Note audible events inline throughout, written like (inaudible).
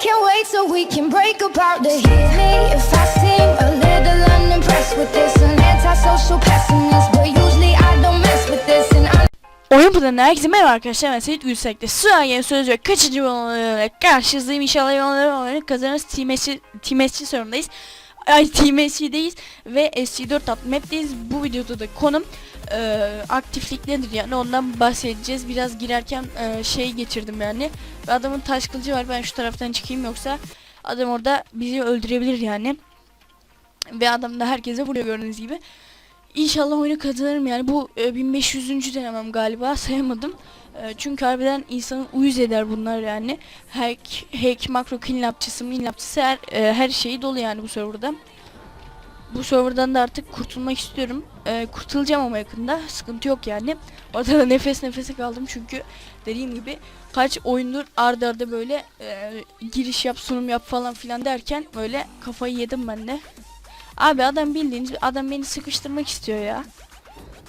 Can't wait so we can break apart to hit me if I seem a little unimpressed with this. An antisocial pessimist, but usually I don't mess with this. And I Oyun planı herkese merhaba arkadaşlar ben Seyit Gülsek'te. Sıra söz ve kaçıncı olarak karşınızdayım. İnşallah yolları kazanırız. Team SC sorumdayız Ay Team SC'deyiz ve SC4 adlı map'teyiz. Bu videoda da konum e, aktiflik nedir yani ondan bahsedeceğiz. Biraz girerken e, şey geçirdim yani. Ve adamın taş kılıcı var ben şu taraftan çıkayım yoksa adam orada bizi öldürebilir yani. Ve adam da herkese vuruyor gördüğünüz gibi İnşallah oyunu kazanırım yani bu e, 1500. denemem galiba (laughs) sayamadım. E, çünkü harbiden insanın uyuz eder bunlar yani. Hack, hack makro cleanupçısı, cleanupçısı her, e, her şeyi dolu yani bu serverda. Bu serverdan da artık kurtulmak istiyorum. E, kurtulacağım ama yakında. Sıkıntı yok yani. Orada da (laughs) nefes nefese kaldım çünkü dediğim gibi kaç oyundur arda arda böyle e, giriş yap sunum yap falan filan derken böyle kafayı yedim ben de. Abi adam bildiğiniz adam beni sıkıştırmak istiyor ya.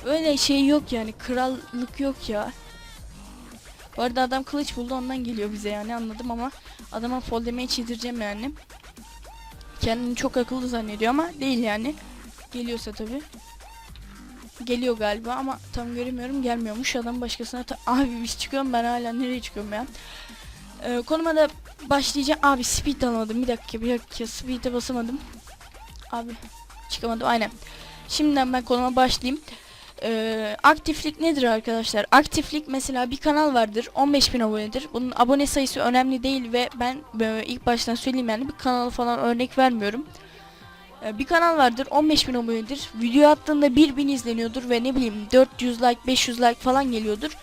Öyle şey yok yani krallık yok ya. Bu arada adam kılıç buldu ondan geliyor bize yani anladım ama adama fall damage yedireceğim yani. Kendini çok akıllı zannediyor ama değil yani. Geliyorsa tabi. Geliyor galiba ama tam göremiyorum gelmiyormuş adam başkasına (laughs) abi biz çıkıyorum ben hala nereye çıkıyorum ya. Ee, konuma da başlayacağım abi speed almadım bir dakika bir dakika speed'e basamadım. Abi çıkamadım aynen. Şimdiden ben konuma başlayayım. Ee, aktiflik nedir arkadaşlar? Aktiflik mesela bir kanal vardır 15.000 abonedir. Bunun abone sayısı önemli değil ve ben e, ilk baştan söyleyeyim yani bir kanalı falan örnek vermiyorum. Ee, bir kanal vardır 15.000 abonedir. Video attığında 1000 izleniyordur ve ne bileyim 400 like 500 like falan geliyordur.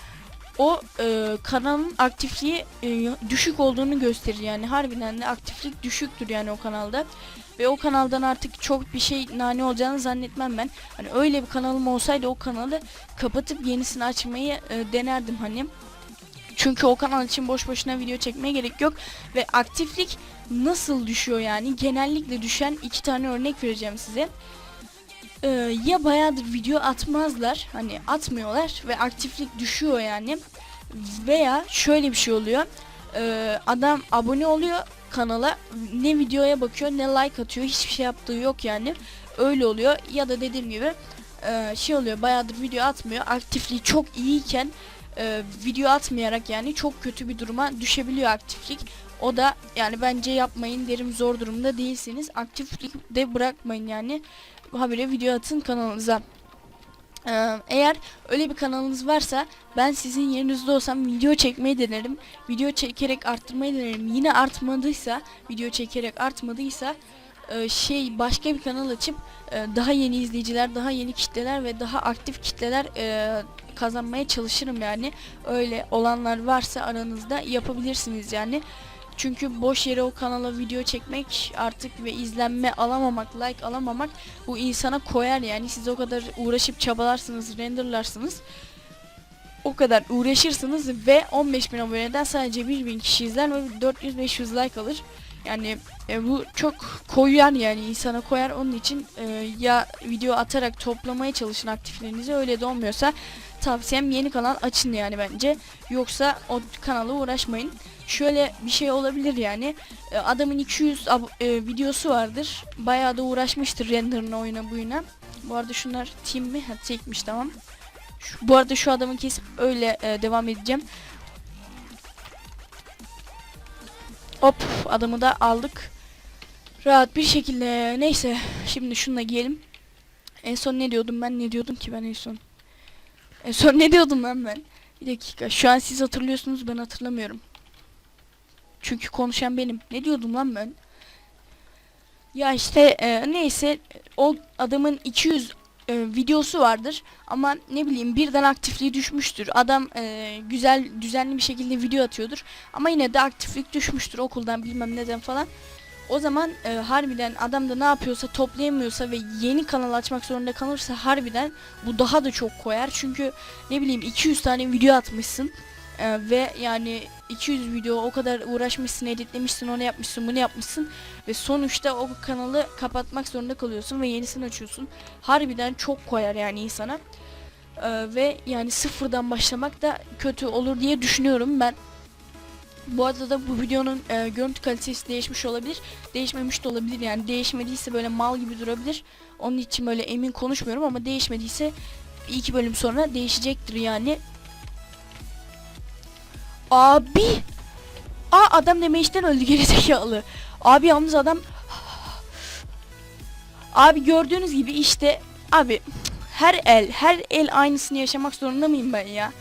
O e, kanalın aktifliği e, düşük olduğunu gösterir yani harbiden de aktiflik düşüktür yani o kanalda ve o kanaldan artık çok bir şey nane olacağını zannetmem ben. Hani öyle bir kanalım olsaydı o kanalı kapatıp yenisini açmayı e, denerdim hani. Çünkü o kanal için boş boşuna video çekmeye gerek yok ve aktiflik nasıl düşüyor yani genellikle düşen iki tane örnek vereceğim size. Ee, ya bayağıdır video atmazlar hani atmıyorlar ve aktiflik düşüyor yani. Veya şöyle bir şey oluyor. Ee, adam abone oluyor kanala ne videoya bakıyor ne like atıyor hiçbir şey yaptığı yok yani. Öyle oluyor. Ya da dediğim gibi e, şey oluyor bayağıdır video atmıyor. Aktifliği çok iyiyken e, video atmayarak yani çok kötü bir duruma düşebiliyor aktiflik o da yani bence yapmayın derim zor durumda değilsiniz aktiflik de bırakmayın yani habire video atın kanalınıza ee, eğer öyle bir kanalınız varsa ben sizin yerinizde olsam video çekmeyi denerim. Video çekerek arttırmayı denerim. Yine artmadıysa, video çekerek artmadıysa e, şey başka bir kanal açıp e, daha yeni izleyiciler, daha yeni kitleler ve daha aktif kitleler e, kazanmaya çalışırım yani. Öyle olanlar varsa aranızda yapabilirsiniz yani. Çünkü boş yere o kanala video çekmek artık ve izlenme alamamak, like alamamak bu insana koyar yani. Siz o kadar uğraşıp çabalarsınız, renderlarsınız. O kadar uğraşırsınız ve 15.000 aboneden sadece 1.000 kişi izler ve 400-500 like alır. Yani e, bu çok koyar yani insana koyar. Onun için e, ya video atarak toplamaya çalışın aktiflerinizi öyle de olmuyorsa tavsiyem yeni kanal açın yani bence. Yoksa o kanala uğraşmayın. Şöyle bir şey olabilir yani. E, adamın 200 e, videosu vardır. Bayağı da uğraşmıştır renderına oyuna buyuna. Bu arada şunlar team mi? Ha tekmiş tamam. Şu, bu arada şu adamı kesip öyle e, devam edeceğim. Hop adamı da aldık. Rahat bir şekilde. Neyse şimdi şununla giyelim. En son ne diyordum ben? Ne diyordum ki ben en son en son ne diyordum ben ben bir dakika şu an siz hatırlıyorsunuz ben hatırlamıyorum çünkü konuşan benim. Ne diyordum lan ben? Ya işte e, neyse o adamın 200 e, videosu vardır ama ne bileyim birden aktifliği düşmüştür. Adam e, güzel düzenli bir şekilde video atıyordur ama yine de aktiflik düşmüştür okuldan bilmem neden falan. O zaman e, harbiden adam da ne yapıyorsa toplayamıyorsa ve yeni kanal açmak zorunda kalırsa harbiden bu daha da çok koyar. Çünkü ne bileyim 200 tane video atmışsın ee, ve yani 200 video o kadar uğraşmışsın, editlemişsin, onu yapmışsın, bunu yapmışsın ve sonuçta o kanalı kapatmak zorunda kalıyorsun ve yenisini açıyorsun. Harbiden çok koyar yani insana. Ee, ve yani sıfırdan başlamak da kötü olur diye düşünüyorum ben. Bu arada da bu videonun e, görüntü kalitesi değişmiş olabilir. Değişmemiş de olabilir yani. Değişmediyse böyle mal gibi durabilir. Onun için böyle emin konuşmuyorum ama değişmediyse iki bölüm sonra değişecektir yani. Abi! Aa adam deme işten öldü gerizekalı. Abi yalnız adam Abi gördüğünüz gibi işte abi her el her el aynısını yaşamak zorunda mıyım ben ya?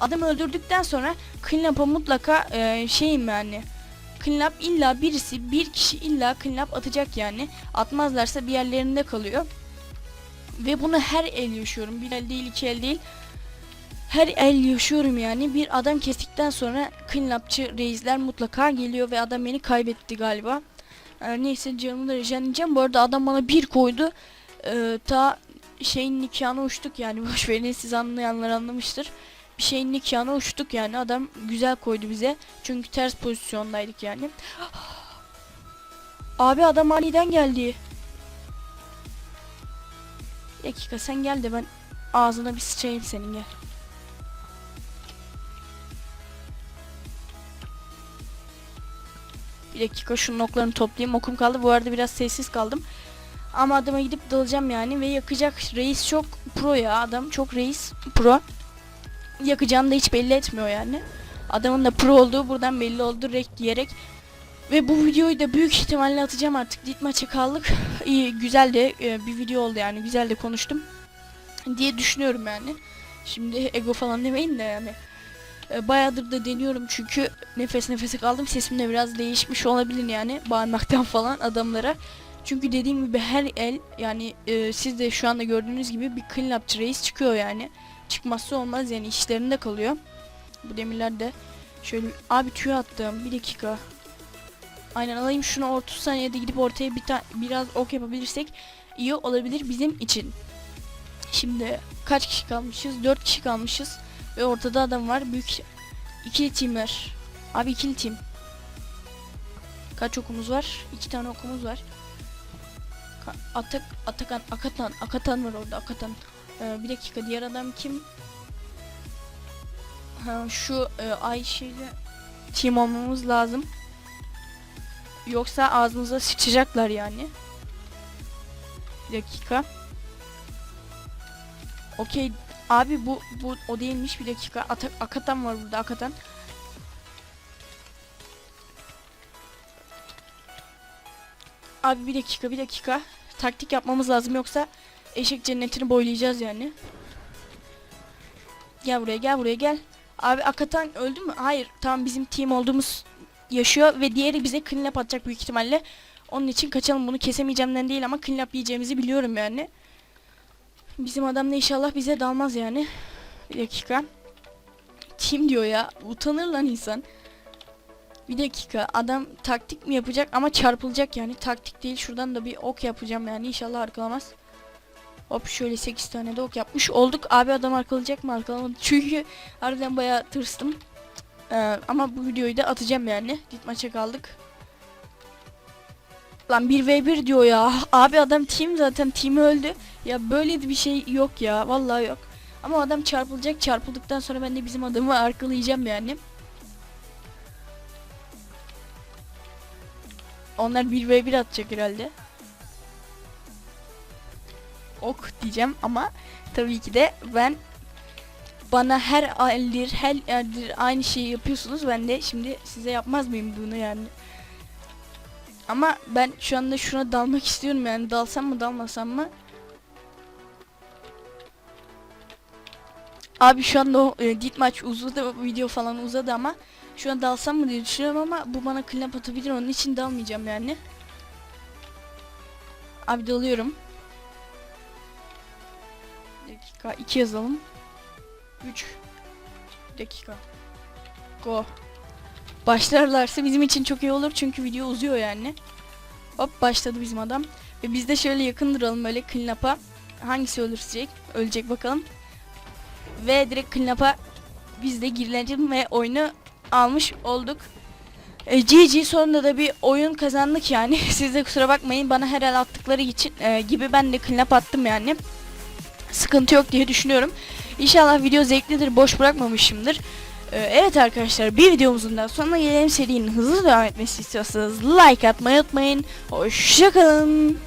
Adamı öldürdükten sonra cleanup'a mutlaka e, şeyim yani. Cleanup illa birisi bir kişi illa cleanup atacak yani. Atmazlarsa bir yerlerinde kalıyor. Ve bunu her el yaşıyorum. Bir el değil iki el değil. Her el yaşıyorum yani. Bir adam kestikten sonra cleanupçı reisler mutlaka geliyor ve adam beni kaybetti galiba. Ee, neyse canımı da rejenleyeceğim. Bu arada adam bana bir koydu. Ee, ta şeyin nikahına uçtuk yani. (laughs) Boş verin siz anlayanlar anlamıştır. Bir şeyin nikahına uçtuk yani. Adam güzel koydu bize. Çünkü ters pozisyondaydık yani. Abi adam aniden geldi. Bir dakika sen gel de ben ağzına bir sıçayım senin gel. Bir dakika şunun oklarını toplayayım. Okum kaldı. Bu arada biraz sessiz kaldım. Ama adama gidip dalacağım yani ve yakacak. Reis çok pro ya. Adam çok reis pro. Yakacağını da hiç belli etmiyor yani. Adamın da pro olduğu buradan belli oldu. Rek diyerek. Ve bu videoyu da büyük ihtimalle atacağım artık. Dit maça kaldık. (laughs) İyi güzel de e, bir video oldu yani. Güzel de konuştum. Diye düşünüyorum yani. Şimdi ego falan demeyin de yani. E, bayağıdır da deniyorum çünkü nefes nefese kaldım. Sesim de biraz değişmiş olabilir yani bağırmaktan (laughs) falan adamlara. Çünkü dediğim gibi her el yani e, siz de şu anda gördüğünüz gibi bir clean upçı reis çıkıyor yani. Çıkmazsa olmaz yani işlerinde kalıyor. Bu demirler de şöyle abi tüy attım bir dakika. Aynen alayım şunu 30 saniyede gidip ortaya bir biraz ok yapabilirsek iyi olabilir bizim için. Şimdi kaç kişi kalmışız? 4 kişi kalmışız. Ve ortada adam var. Büyük ikili timler. Abi ikili tim. Kaç okumuz var? İki tane okumuz var. Atak, Atakan, Akatan, Akatan var orada Akatan. Ee, bir dakika diğer adam kim? Ha, şu e, Ayşe'yle team olmamız lazım. Yoksa ağzımıza sıçacaklar yani. Bir dakika. Okey Abi bu bu o değilmiş bir dakika. Ata, Akatan var burada Akatan. Abi bir dakika bir dakika. Taktik yapmamız lazım yoksa eşek cennetini boylayacağız yani. Gel buraya gel buraya gel. Abi Akatan öldü mü? Hayır. Tamam bizim team olduğumuz yaşıyor ve diğeri bize clean atacak büyük ihtimalle. Onun için kaçalım bunu kesemeyeceğimden değil ama clean yiyeceğimizi biliyorum yani. Bizim adam da inşallah bize dalmaz yani. Bir dakika. Kim diyor ya? Utanır lan insan. Bir dakika. Adam taktik mi yapacak ama çarpılacak yani. Taktik değil. Şuradan da bir ok yapacağım yani. İnşallah arkalamaz. Hop şöyle 8 tane de ok yapmış olduk. Abi adam arkalayacak mı? Arkalamadı. (laughs) Çünkü harbiden bayağı tırstım. Ee, ama bu videoyu da atacağım yani. Dit maça kaldık. Lan 1v1 diyor ya. (laughs) Abi adam team zaten team öldü. Ya böyle bir şey yok ya. Vallahi yok. Ama adam çarpılacak. Çarpıldıktan sonra ben de bizim adamı arkalayacağım yani. Onlar 1v1 atacak herhalde. Ok diyeceğim ama tabii ki de ben bana her eldir her eldir aynı şeyi yapıyorsunuz. Ben de şimdi size yapmaz mıyım bunu yani? Ama ben şu anda şuna dalmak istiyorum yani dalsam mı dalmasam mı? Abi şu anda o e, dit maç uzadı video falan uzadı ama şu an dalsam mı diye düşünüyorum ama bu bana clamp atabilir onun için dalmayacağım yani. Abi dalıyorum. Dakika 2 yazalım. 3 dakika. Go. Başlarlarsa bizim için çok iyi olur çünkü video uzuyor yani. Hop başladı bizim adam. Ve biz de şöyle yakın duralım böyle clean. Hangisi ölecek? Ölecek bakalım. Ve direkt clean biz de girilelim ve oyunu almış olduk. E, GG sonunda da bir oyun kazandık yani. (laughs) Siz de kusura bakmayın bana her attıkları için e, gibi ben de clean attım yani. Sıkıntı yok diye düşünüyorum. İnşallah video zevklidir, boş bırakmamışımdır. Ee, evet arkadaşlar bir videomuzun da sonuna gelelim serinin hızlı devam etmesi istiyorsanız like atmayı unutmayın. Hoşçakalın.